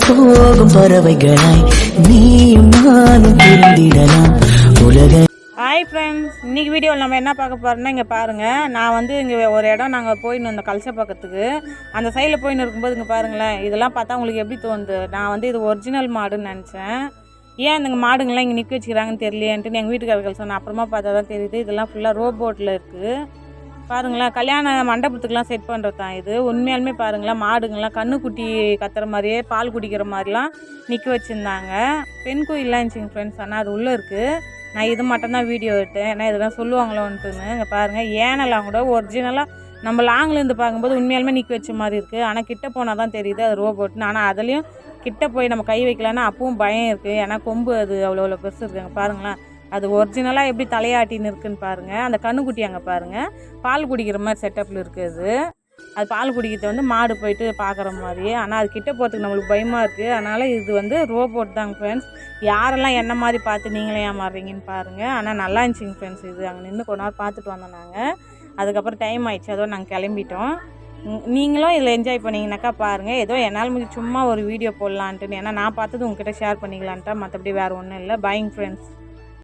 போகும் பறவைகளாய் நீயும் நானும் பிரிந்திடலாம் உலக ஹாய் ஃப்ரெண்ட்ஸ் இன்னைக்கு வீடியோவில் நம்ம என்ன பார்க்க போகிறோம்னா இங்கே பாருங்கள் நான் வந்து இங்கே ஒரு இடம் நாங்கள் போயின்னு வந்தோம் கலசப்பாக்கத்துக்கு அந்த சைடில் போயின்னு இருக்கும்போது இங்கே பாருங்களேன் இதெல்லாம் பார்த்தா உங்களுக்கு எப்படி தோணுது? நான் வந்து இது ஒரிஜினல் மாடுன்னு நினச்சேன். ஏன் இந்த மாடுங்கள்லாம் இங்கே நிற்க வச்சுக்கிறாங்கன்னு தெரியலையேன்ட்டு எங்கள் வீட்டுக்காரர்கள் சொன்னேன் அப்புறமா பார்த்தா தான் தெரியுது இதெல்லாம் ஃபுல்லாக ரோபோட்டில் இருக்குது பாருங்களேன் கல்யாண மண்டபத்துக்கெலாம் செட் பண்ணுறது தான் இது. உண்மையாலுமே பாருங்களேன் மாடுங்கள்லாம் கண்ணுக்குட்டி கத்துற மாதிரியே பால் குடிக்கிற மாதிரிலாம் நிற்க வச்சுருந்தாங்க. பெண் கோயிலெலாம் இருந்துச்சுங்க ஃப்ரெண்ட்ஸ் ஆனால் அது உள்ளே இருக்குது நான் இது மட்டும்தான் வீடியோ எடுத்தேன். ஏன்னா இதெல்லாம் சொல்லுவாங்களோன்ட்டுன்னு. இங்கே பாருங்கள் ஏனெல்லாம் கூட ஒரிஜினலாக நம்ம லாங்லேருந்து பார்க்கும்போது உண்மையாலுமே நிற்க வச்ச மாதிரி இருக்குது ஆனால் கிட்ட போனால் தான் தெரியுது அது ரோபோட்னு. ஆனால் அதுலேயும் கிட்ட போய் நம்ம கை வைக்கலன்னா அப்பவும் பயம் இருக்குது ஏன்னா கொம்பு அது அவ்வளோ அவ்வளோ பெருசு இருக்குங்க பாருங்களேன் அது ஒரிஜினலாக எப்படி தலையாட்டின்னு இருக்குன்னு பாருங்கள் அந்த கண்ணுக்குட்டி அங்கே பாருங்கள் பால் குடிக்கிற மாதிரி செட்டப்பில் இருக்குது அது. பால் குடிக்கிறது வந்து மாடு போயிட்டு பார்க்குற மாதிரி ஆனால் அது கிட்ட போகிறதுக்கு நம்மளுக்கு பயமாக இருக்குது அதனால் இது வந்து ரோபோட் தாங்க ஃப்ரெண்ட்ஸ் யாரெல்லாம் என்ன மாதிரி பார்த்து நீங்களே ஏமாறுறீங்கன்னு பாருங்கள் ஆனால் நல்லா இருந்துச்சுங்க ஃப்ரெண்ட்ஸ் இது. அங்கே நின்று கொஞ்ச நேரம் பார்த்துட்டு வந்தோம் நாங்கள் அதுக்கப்புறம் டைம் ஆயிடுச்சு. அதோ நாங்கள் கிளம்பிட்டோம். நீங்களும் இதில் என்ஜாய் பண்ணீங்கன்னாக்கா பாருங்கள் ஏதோ என்னால் முடிஞ்சு சும்மா ஒரு வீடியோ போடலான்ட்டுன்னு. ஏன்னா நான் பார்த்தது உங்ககிட்ட ஷேர் பண்ணிக்கலான்ட்டா மற்றபடி வேறு ஒன்றும் இல்லை. பைங் ஃப்ரெண்ட்ஸ்